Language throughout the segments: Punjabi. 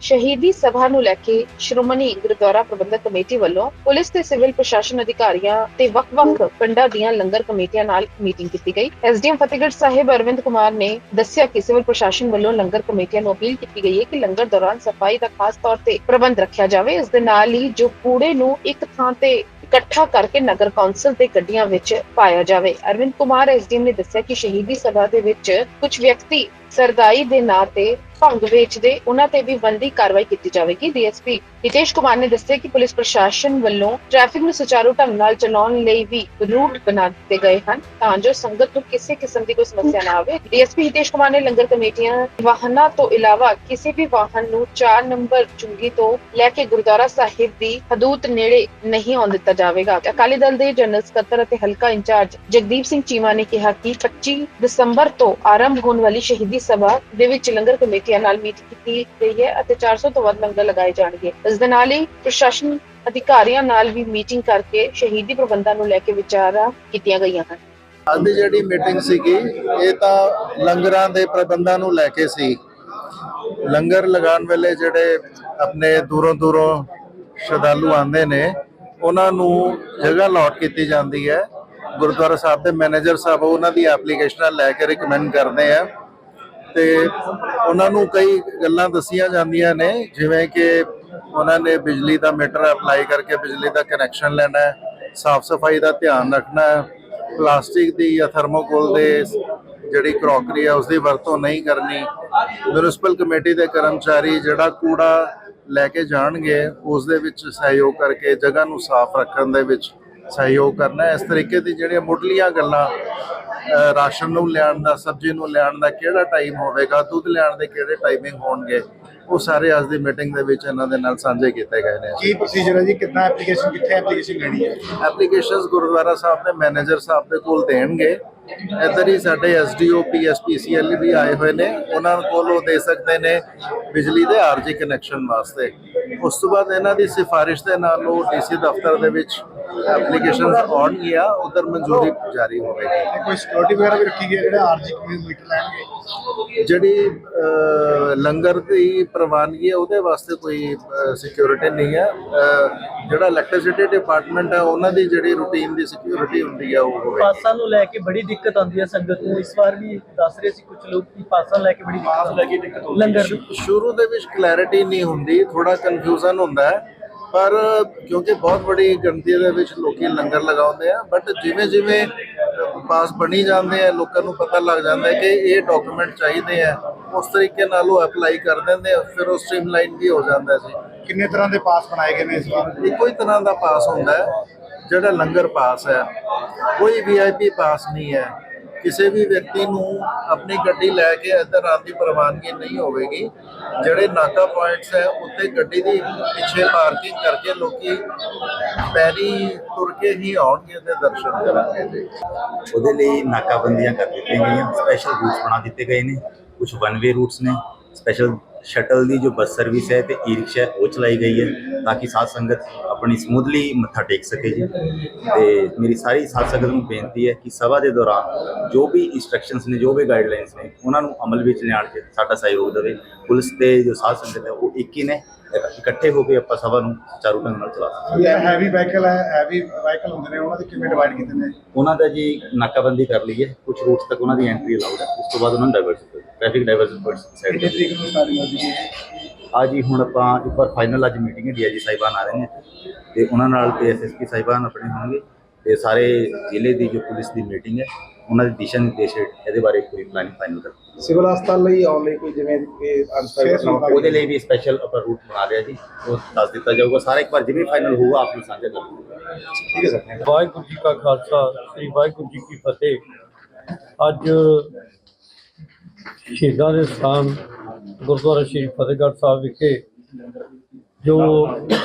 ਸ਼ਹੀਦੀ ਸਭਾ ਨੂੰ ਲੈ ਕੇ ਸ਼੍ਰੋਮਣੀ ਗੁਰਦੁਆਰਾ ਪ੍ਰਬੰਧਕ ਕਮੇਟੀ ਵੱਲੋਂ ਪੁਲਿਸ ਤੇ ਸਿਵਲ ਪ੍ਰਸ਼ਾਸਨ ਅਧਿਕਾਰੀਆਂ ਤੇ ਵੱਖ-ਵੱਖ ਪਿੰਡਾਂ ਦੀਆਂ ਲੰਗਰ ਕਮੇਟੀਆਂ ਨਾਲ ਮੀਟਿੰਗ ਕੀਤੀ ਗਈ। ਐਸਡੀਐਮ ਫਤਿਹਗੜ੍ਹ ਸਾਹਿਬ ਅਰਵਿੰਦ ਕੁਮਾਰ ਨੇ ਦੱਸਿਆ ਕਿ ਸਿਵਲ ਪ੍ਰਸ਼ਾਸਨ ਵੱਲੋਂ ਲੰਗਰ ਕਮੇਟੀਆਂ ਨੂੰ ਅਪੀਲ ਕੀਤੀ ਗਈ ਹੈ ਕਿ ਲੰਗਰ ਦੌਰਾਨ ਸਫ਼ਾਈ ਦਾ ਖਾਸ ਤੌਰ ਤੇ ਪ੍ਰਬੰਧ ਰੱਖਿਆ ਜਾਵੇ। ਇਸ ਦੇ ਨਾਲ ਹੀ ਜੋ ਕੂੜੇ ਨੂੰ ਇੱਕ ਥਾਂ ਤੇ ਇਕੱਠਾ ਕਰਕੇ ਨਗਰ ਕੌਂਸਲ ਦੇ ਗੱਡੀਆਂ ਵਿੱਚ ਪਾਇਆ ਜਾਵੇ। ਅਰਵਿੰਦ ਕੁਮਾਰ ਐਸਡੀਐਮ ਨੇ ਦੱਸਿਆ ਕਿ ਸ਼ਹੀਦੀ ਸਭਾ ਦੇ ਵਿੱਚ ਕੁਝ ਵਿਅਕਤੀ ਸਰਦਾਈ ਦੇ ਨਾਂ ਤੇ ਭੰਗ ਵੇਚਦੇ, ਉਹਨਾਂ ਤੇ ਵੀ ਬੰਦੀ ਕਾਰਵਾਈ ਕੀਤੀ ਜਾਵੇਗੀ। ਡੀਐਸਪੀ ਹਿਤੇਸ਼ ਕੁਮਾਰ ਨੇ ਦੱਸਿਆ ਕਿ ਪੁਲਿਸ ਪ੍ਰਸ਼ਾਸਨ ਵੱਲੋਂ ਟ੍ਰੈਫਿਕ ਨੂੰ ਸੁਚਾਰੂ ਢੰਗ ਨਾਲ ਚਲਾਉਣ ਲਈ ਵੀ ਰੂਟ ਬਣਾ ਦਿੱਤੇ ਗਏ ਹਨ, ਤਾਂ ਜੋ ਸੰਗਤ ਨੂੰ ਕਿਸੇ ਕਿਸਮ ਦੀ ਕੋਈ ਸਮੱਸਿਆ ਨਾ ਆਵੇ। ਡੀਐਸਪੀ ਹਿਤੇਸ਼ ਕੁਮਾਰ ਨੇ ਲੰਗਰ ਕਮੇਟੀਆਂ ਵਾਹਨਾਂ ਤੋਂ ਇਲਾਵਾ ਕਿਸੇ ਵੀ ਵਾਹਨ ਨੂੰ 4 ਨੰਬਰ ਚੁੰਗੀ ਤੋਂ ਲੈ ਕੇ ਗੁਰਦੁਆਰਾ ਸਾਹਿਬ ਦੀ ਹਦੂਦ ਨੇੜੇ ਨਹੀਂ ਆਉਣ ਦਿੱਤਾ ਜਾਵੇਗਾ। ਅਕਾਲੀ ਦਲ ਦੇ ਜਨਰਲ ਸਕੱਤਰ ਅਤੇ ਹਲਕਾ ਇੰਚਾਰਜ ਜਗਦੀਪ ਸਿੰਘ ਚੀਮਾ ਨੇ ਕਿਹਾ ਕਿ 25 ਦਸੰਬਰ ਤੋਂ ਆਰੰਭ ਹੋਣ ਵਾਲੀ ਸ਼ਹੀਦੀ ਸਭਾ ਦੇ ਵਿੱਚ ਲੰਗਰ ਕਮੇਟੀਆਂ ਨਾਲ ਮੀਟਿੰਗ ਕੀਤੀ ਗਈ ਹੈ ਅਤੇ 400 ਤੋਂ ਵੱਧ ਲੰਗਰ ਲਗਾਏ ਜਾਣਗੇ। ਇਸ ਦੇ ਨਾਲ ਹੀ ਪ੍ਰਸ਼ਾਸਨ ਅਧਿਕਾਰੀਆਂ ਨਾਲ ਵੀ ਮੀਟਿੰਗ ਕਰਕੇ ਸ਼ਹੀਦੀ ਪ੍ਰਬੰਧਾਂ ਨੂੰ ਲੈ ਕੇ ਵਿਚਾਰਾਂ ਕੀਤੀਆਂ ਗਈਆਂ ਹਨ। ਅੱਜ ਦੀ ਜਿਹੜੀ ਮੀਟਿੰਗ ਸੀਗੀ, ਇਹ ਤਾਂ ਲੰਗਰਾਂ ਦੇ ਪ੍ਰਬੰਧਾਂ ਨੂੰ ਲੈ ਕੇ ਸੀ। ਲੰਗਰ ਲਗਾਉਣ ਵੇਲੇ ਜਿਹੜੇ ਆਪਣੇ ਦੂਰੋਂ ਦੂਰੋਂ ਸ਼ਰਧਾਲੂ ਆਉਂਦੇ ਨੇ, ਉਹਨਾਂ ਨੂੰ ਜਗ੍ਹਾ ਅਲਾਟ ਕੀਤੀ ਜਾਂਦੀ ਹੈ। ਗੁਰਦੁਆਰਾ ਸਾਹਿਬ ਦੇ ਮੈਨੇਜਰ ਸਾਹਿਬ ਉਹਨਾਂ ਦੀ ਐਪਲੀਕੇਸ਼ਨਾਂ ਲੈ ਕੇ ਰਿਕਮੈਂਡ ਕਰਦੇ ਆ। ਤੇ ਉਹਨਾਂ ਨੂੰ ਕਈ ਗੱਲਾਂ ਦੱਸੀਆਂ ਜਾਂਦੀਆਂ ਨੇ, ਜਿਵੇਂ ਕਿ ਉਹਨਾਂ ਨੇ ਬਿਜਲੀ ਦਾ ਮੀਟਰ ਅਪਲਾਈ ਕਰਕੇ ਬਿਜਲੀ ਦਾ ਕਨੈਕਸ਼ਨ ਲੈਣਾ ਹੈ, ਸਾਫ਼ ਸਫ਼ਾਈ ਦਾ ਧਿਆਨ ਰੱਖਣਾ ਹੈ, ਪਲਾਸਟਿਕ ਦੀ ਜਾਂ ਥਰਮੋਕੋਲ ਦੇ ਜਿਹੜੀ ਕਰੋਕਰੀ ਹੈ ਉਸ ਦੀ ਵਰਤੋਂ ਨਹੀਂ ਕਰਨੀ ਮਿਊਨਿਸਪਲ ਕਮੇਟੀ ਦੇ ਕਰਮਚਾਰੀ ਜਿਹੜਾ ਕੂੜਾ ਲੈ ਕੇ ਜਾਣਗੇ ਉਸ ਦੇ ਵਿੱਚ ਸਹਿਯੋਗ ਕਰਕੇ ਜਗ੍ਹਾ ਨੂੰ ਸਾਫ਼ ਰੱਖਣ ਦੇ ਵਿੱਚ ਸਹਿਯੋਗ ਕਰਨਾ। ਇਸ ਤਰੀਕੇ ਦੀ ਜਿਹੜੀਆਂ ਮੁੱਢਲੀਆਂ ਗੱਲਾਂ ਰਾਸ਼ਨ ਨੂੰ ਲਿਆਉਣ ਦਾ ਸਬਜ਼ੀ ਨੂੰ ਲਿਆਉਣ ਦਾ ਕਿਹੜਾ ਟਾਈਮ ਹੋਵੇਗਾ ਦੁੱਧ ਲਿਆਉਣ ਦੇ ਕਿਹੜੇ ਟਾਈਮਿੰਗ ਹੋਣਗੇ ਉਹ ਸਾਰੇ ਅੱਜ ਦੀ ਮੀਟਿੰਗ ਦੇ ਵਿੱਚ ਇਹਨਾਂ ਦੇ ਨਾਲ ਸਾਂਝੇ ਕੀਤੇ ਗਏ ਨੇ। ਕੀ ਪ੍ਰੋਸੀਜਰ ਹੈ ਜੀ? ਕਿੰਨਾ ਐਪਲੀਕੇਸ਼ਨ ਕਿੱਥੇ ਐਪਲੀਕੇਸ਼ਨ ਲੈਣੀ ਹੈ? ਐਪਲੀਕੇਸ਼ਨਸ ਗੁਰਦੁਆਰਾ ਸਾਹਿਬ ਦੇ ਮੈਨੇਜਰ ਸਾਹਿਬ ਦੇ ਕੋਲ ਦੇਣਗੇ। ਇੱਧਰ ਹੀ ਸਾਡੇ ਐਸਡੀਓ ਪੀਐਸਪੀਸੀਐਲ ਵੀ ਆਏ ਹੋਏ ਨੇ। ਉਹਨਾਂ ਕੋਲ ਉਹ ਦੇ ਸਕਦੇ ਨੇ ਬਿਜਲੀ ਦੇ ਆਰਜੀ ਕਨੈਕਸ਼ਨ ਵਾਸਤੇ। ਉਸ ਤੋਂ ਬਾਅਦ ਇਹਨਾਂ ਦੀ ਸਿਫਾਰਿਸ਼ ਦੇ ਨਾਲ ਉਹ ਡੀਸੀ ਦਫ਼ਤਰ ਦੇ ਵਿੱਚ ਐਪਲੀਕੇਸ਼ਨਸ ਆਉਣਗੀਆਂ ਉਧਰ ਮਨਜ਼ੂਰੀ ਜਾਰੀ ਹੋਵੇਗੀ ਤੇ ਕੋਈ ਸਿਕਿਉਰਿਟੀ ਵਗੈਰਾ ਵੀ ਰੱਖੀ ਗਈ ਹੈ ਜਿਹੜਾ ਆਰਜੀ ਮੀਟਰ ਲੈਣਗੇ ਜਿਹੜੀ ਅਹ, ਲੰਗਰ ਦੀ ਪ੍ਰਵਾਨਗੀ ਹੈ ਉਹਦੇ ਵਾਸਤੇ ਕੋਈ ਸਿਕਿਉਰਿਟੀ ਨਹੀਂ ਹੈ ਅਹ, ਜਿਹੜਾ ਇਲੈਕਟ੍ਰਿਸਿਟੀ ਡਿਪਾਰਟਮੈਂਟ ਹੈ ਉਹਨਾਂ ਦੀ ਜਿਹੜੀ ਰੂਟੀਨ ਦੀ ਸਿਕਿਉਰਿਟੀ ਹੁੰਦੀ ਹੈ ਉਹ ਹੋਵੇਗੀ ਪਾਸਾਂ ਨੂੰ ਲੈ ਕੇ ਬੜੀ ਦਿੱਕਤ ਆਉਂਦੀ ਹੈ ਸੰਗਤ ਨੂੰ। ਇਸ ਵਾਰ ਵੀ ਦੱਸ ਰਹੇ ਸੀ ਕੁਝ ਲੋਕ ਕਿ ਪਾਸਾਂ ਲੈ ਕੇ ਬੜੀ ਦਿੱਕਤ ਲੈ ਕੇ ਦਿੱਕਤ ਲੰਗਰ ਦੀ ਸ਼ੁਰੂ ਦੇ ਵਿੱਚ ਕਲੈਰਿਟੀ ਨਹੀਂ ਹੁੰਦੀ ਥੋੜਾ ਕਨਫਿਊਜ਼ਨ ਹੁੰਦਾ ਹੈ। ਪਰ ਕਿਉਂਕਿ ਬਹੁਤ ਬੜੀ ਗਿਣਤੀ ਦੇ ਵਿੱਚ ਲੋਕੀ ਲੰਗਰ ਲਗਾਉਂਦੇ ਆ ਬਟ ਜਿਵੇਂ ਜਿਵੇਂ ਪਾਸ ਬਣੀ ਜਾਂਦੇ ਆ ਲੋਕਾਂ ਨੂੰ ਪਤਾ ਲੱਗ ਜਾਂਦਾ ਹੈ ਕਿ ਇਹ ਡਾਕੂਮੈਂਟ ਚਾਹੀਦੇ ਆ ਉਸ ਤਰੀਕੇ ਨਾਲ ਉਹ ਅਪਲਾਈ ਕਰ ਦਿੰਦੇ ਆ ਫਿਰ ਉਹ ਸਟ੍ਰੀਮਲਾਈਨ ਵੀ ਹੋ ਜਾਂਦਾ ਸੀ ਕਿੰਨੇ ਤਰ੍ਹਾਂ ਦੇ ਪਾਸ ਬਣਾਏ ਗਏ ਨੇ ਇਸ ਵਾਰ? ਇੱਕੋ ਹੀ ਤਰ੍ਹਾਂ ਦਾ ਪਾਸ ਹੁੰਦਾ ਹੈ ਜਿਹੜਾ ਲੰਗਰ ਪਾਸ ਹੈ ਕੋਈ ਵੀਆਈਪੀ ਪਾਸ ਨਹੀਂ ਹੈ। ਕਿਸੇ ਵੀ ਵਿਅਕਤੀ ਨੂੰ ਆਪਣੀ ਗੱਡੀ ਲੈ ਕੇ ਇੱਧਰ ਆਉਣ ਦੀ ਪ੍ਰਵਾਨਗੀ ਨਹੀਂ ਹੋਵੇਗੀ। ਜਿਹੜੇ ਨਾਕਾ ਪੁਆਇੰਟਸ ਹੈ ਉੱਤੇ ਗੱਡੀ ਦੀ ਪਿੱਛੇ ਪਾਰਕਿੰਗ ਕਰਕੇ ਲੋਕੀ ਪੈਰੀ ਤੁਰ ਕੇ ਹੀ ਆਉਣਗੇ ਤੇ ਦਰਸ਼ਨ ਕਰਨਗੇ ਜੀ। ਉਹਦੇ ਲਈ ਨਾਕਾਬੰਦੀਆਂ ਕਰ ਦਿੱਤੀਆਂ ਗਈਆਂ। ਸਪੈਸ਼ਲ ਰੂਟਸ ਬਣਾ ਦਿੱਤੇ ਗਏ ਨੇ। ਕੁਝ ਵਨ ਵੇ ਰੂਟਸ ਨੇ। ਸਪੈਸ਼ਲ ਸ਼ਟਲ ਦੀ ਜੋ ਬੱਸ ਸਰਵਿਸ ਹੈ ਤੇ ਈ ਰਿਕਸ਼ਾ ਹੈ, ਉਹ ਚਲਾਈ ਗਈ ਹੈ ਤਾਂ ਕਿ ਸਾਧ ਸੰਗਤ ਆਪਣੀ ਸਮੂਥਲੀ ਮੱਥਾ ਟੇਕ ਸਕੇ ਜੀ। ਤੇ ਮੇਰੀ ਸਾਰੀ ਸਾਧ ਸੰਗਤ ਨੂੰ ਬੇਨਤੀ ਹੈ ਕਿ ਸਭਾ ਦੇ ਦੌਰਾਨ ਜੋ ਵੀ ਇਨਸਟਰਕਸ਼ਨਸ ਨੇ ਜੋ ਵੀ ਗਾਈਡਲਾਈਨਸ ਨੇ ਉਹਨਾਂ ਨੂੰ ਅਮਲ ਵਿੱਚ ਲਿਆਉਣ 'ਚ ਸਾਡਾ ਸਹਿਯੋਗ ਦੇਵੇ। ਪੁਲਿਸ ਤੇ ਜੋ ਸਾਧ ਸੰਗਤ ਹੈ ਉਹ ਇੱਕ ਹੀ ਨੇ। ਇਕ- ਇਕੱਠੇ ਹੋ ਕੇ ਆਪਾਂ ਸਭਾ ਨੂੰ ਚਾਰੂ ਢੰਗ ਨਾਲ ਚਲਾ ਸਕਦੇ ਜਿਹੜਾ ਹੈਵੀ ਵਾਹੀਕਲ ਹੈ ਹੈਵੀ ਵਾਹੀਕਲ ਹੁੰਦੇ ਨੇ ਉਹਨਾਂ ਦੇ ਕਿਵੇਂ ਡਿਵਾਈਡ ਕੀਤੇ ਨੇ? ਉਹਨਾਂ ਦਾ ਜੀ ਨਾਕਾਬੰਦੀ ਕਰ ਲਈ ਹੈ ਕੁਝ ਰੂਟਸ ਤੱਕ ਉਹਨਾਂ ਦੀ ਐਂਟਰੀ ਅਲਾਉਡ ਹੈ। ਉਸ ਤੋਂ ਬਾਅਦ ਉਹਨਾਂ ਨੂੰ divert traffic diversion points side ਕਿੰਨੇ ਤਰੀਕ ਨੂੰ ਸਟਾਰਟਿੰਗ ਹੋ ਜੂਗੀ ਆ ਜੀ ਹੁਣ ਆਪਾਂ ਇੱਕ ਵਾਰ ਫਾਈਨਲ ਅੱਜ ਮੀਟਿੰਗ ਹੈ ਡੀਆਈਜੀ ਸਾਹਿਬਾਨ ਆ ਰਹੇ ਨੇ। ਤੇ ਉਹਨਾਂ ਨਾਲ ਤੇ ਐਸਐਸਪੀ ਸਾਹਿਬਾਨ ਆਪਣੇ ਹੋਣਗੇ। ਤੇ ਸਾਰੇ ਜ਼ਿਲ੍ਹੇ ਦੀ ਜੋ ਪੁਲਿਸ ਦੀ ਮੀਟਿੰਗ ਹੈ ਉਹਨਾਂ ਦੇ ਦਿਸ਼ਾ ਨਿਰਦੇਸ਼ ਇਹਦੇ ਬਾਰੇ ਪੂਰੀ ਪਲਾਨਿੰਗ ਫਾਈਨਲ ਕਰ ਸਿਵਲ ਹਸਪਤਾਲ ਲਈ ਆਉਣ ਲਈ ਕੋਈ ਜਿਵੇਂ ਉਹਦੇ ਲਈ। ਵੀ ਸਪੈਸ਼ਲ ਆਪਾਂ ਰੂਟ ਬਣਾ ਰਿਹਾ ਜੀ। ਉਹ ਦੱਸ ਦਿੱਤਾ ਜਾਊਗਾ। ਸਾਰਾ ਇੱਕ ਵਾਰ ਜਿਵੇਂ ਫਾਈਨਲ ਹੋਊਗਾ ਆਪ ਨੂੰ ਸਾਂਝਾ ਕਰ ਦੂੰਗਾ ਠੀਕ ਹੈ ਸਰ। ਵਾਹਿਗੁਰੂ ਜੀ ਕਾ ਖਾਲਸਾ ਸ੍ਰੀ ਵਾਹਿਗੁਰੂ ਜੀ ਕੀ ਫਤਿਹ। ਅੱਜ ਸ਼ਹੀਦਾਂ ਦੇ ਸਥਾਨ ਗੁਰਦੁਆਰਾ ਸ਼੍ਰੀ ਫਤਿਹਗੜ੍ਹ ਸਾਹਿਬ ਵਿਖੇ ਜੋ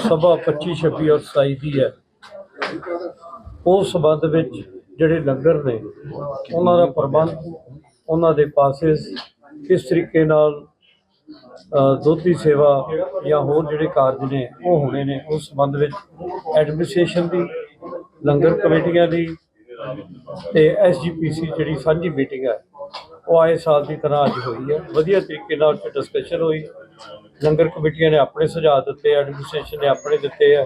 ਸਭਾ 25 26 ਔਰ 27 ਦੀ ਹੈ। ਉਸ ਸੰਬੰਧ ਵਿੱਚ ਜਿਹੜੇ ਲੰਗਰ ਨੇ ਉਹਨਾਂ ਦਾ ਪ੍ਰਬੰਧ ਉਹਨਾਂ ਦੇ ਪਾਸਿਸ ਕਿਸ ਤਰੀਕੇ ਨਾਲ ਅ, ਦੁੱਧ ਦੀ ਸੇਵਾ ਜਾਂ ਹੋਰ ਜਿਹੜੇ ਕਾਰਜ ਨੇ ਉਹ ਹੋਣੇ ਨੇ ਉਸ ਸੰਬੰਧ ਵਿੱਚ ਐਡਮਿਨਿਸਟ੍ਰੇਸ਼ਨ ਦੀ ਲੰਗਰ ਕਮੇਟੀਆਂ ਦੀ ਤੇ ਐਸਜੀਪੀਸੀ ਜਿਹੜੀ ਸਾਂਝੀ ਮੀਟਿੰਗ ਹੈ ਉਹ ਆਏ ਸਾਲ ਦੀ ਤਰ੍ਹਾਂ ਅੱਜ ਹੋਈ ਹੈ। ਵਧੀਆ ਤਰੀਕੇ ਨਾਲ ਉੱਥੇ ਡਿਸਕਸ਼ਨ ਹੋਈ। ਲੰਗਰ ਕਮੇਟੀਆਂ ਨੇ ਆਪਣੇ ਸੁਝਾਅ ਦਿੱਤੇ ਐਡਮਿਨਿਸਟ੍ਰੇਸ਼ਨ ਨੇ ਆਪਣੇ ਦਿੱਤੇ ਆ।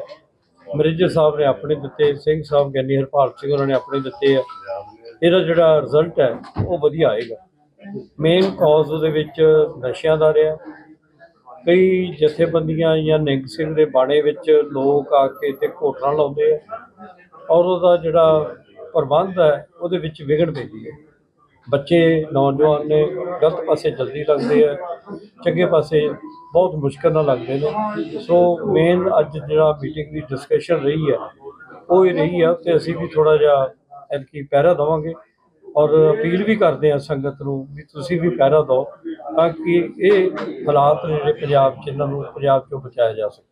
ਮੈਨੇਜਰ ਸਾਹਿਬ ਨੇ ਆਪਣੇ ਦਿੱਤੇ, ਸਿੰਘ ਸਾਹਿਬ, ਗਿਆਨੀ ਹਰਪਾਲ ਸਿੰਘ ਉਹਨਾਂ ਨੇ ਆਪਣੇ ਦਿੱਤੇ ਆ। ਇਹਦਾ ਜਿਹੜਾ ਰਿਜ਼ਲਟ ਹੈ, ਉਹ ਵਧੀਆ ਆਏਗਾ। ਮੇਨ ਕਾਜ਼ ਉਹਦੇ ਵਿੱਚ ਨਸ਼ਿਆਂ ਦਾ ਰਿਹਾ। ਕਈ ਜਥੇਬੰਦੀਆਂ ਜਾਂ ਨਿੰਗ ਸਿੰਘ ਦੇ ਬਾਣੇ ਵਿੱਚ ਲੋਕ ਆ ਕੇ ਤੇ ਘੋਟਣਾ ਲਾਉਂਦੇ ਆ। ਔਰ ਉਹਦਾ ਜਿਹੜਾ ਪ੍ਰਬੰਧ ਹੈ, ਉਹਦੇ ਵਿੱਚ ਵਿਗੜ ਪੈਂਦੀ ਹੈ। ਬੱਚੇ, ਨੌਜਵਾਨ ਨੇ ਗਲਤ ਪਾਸੇ ਜਲਦੀ ਲੱਗਦੇ ਆ, ਚੰਗੇ ਪਾਸੇ ਬਹੁਤ ਮੁਸ਼ਕਲ ਨਾਲ ਲੱਗਦੇ ਨੇ। ਸੋ ਮੇਨ ਅੱਜ ਜਿਹੜਾ ਮੀਟਿੰਗ ਦੀ ਡਿਸਕਸ਼ਨ ਰਹੀ ਹੈ, ਉਹ ਇਹ ਰਹੀ ਆ ਤੇ ਅਸੀਂ ਵੀ ਥੋੜਾ ਜਿਹਾ ਐਤਕੀ ਪਹਿਰਾ ਦੇਵਾਂਗੇ ਔਰ ਅਪੀਲ ਵੀ ਕਰਦੇ ਆ ਸੰਗਤ ਨੂੰ ਵੀ ਤੁਸੀਂ ਵੀ ਪਹਿਰਾ ਦਿਓ ਤਾਂ ਕਿ ਇਹ ਹਾਲਾਤ ਨੇ ਜਿਹੜੇ ਪੰਜਾਬ 'ਚ, ਇਹਨਾਂ ਨੂੰ ਪੰਜਾਬ 'ਚੋਂ ਬਚਾਇਆ ਜਾ ਸਕੇ।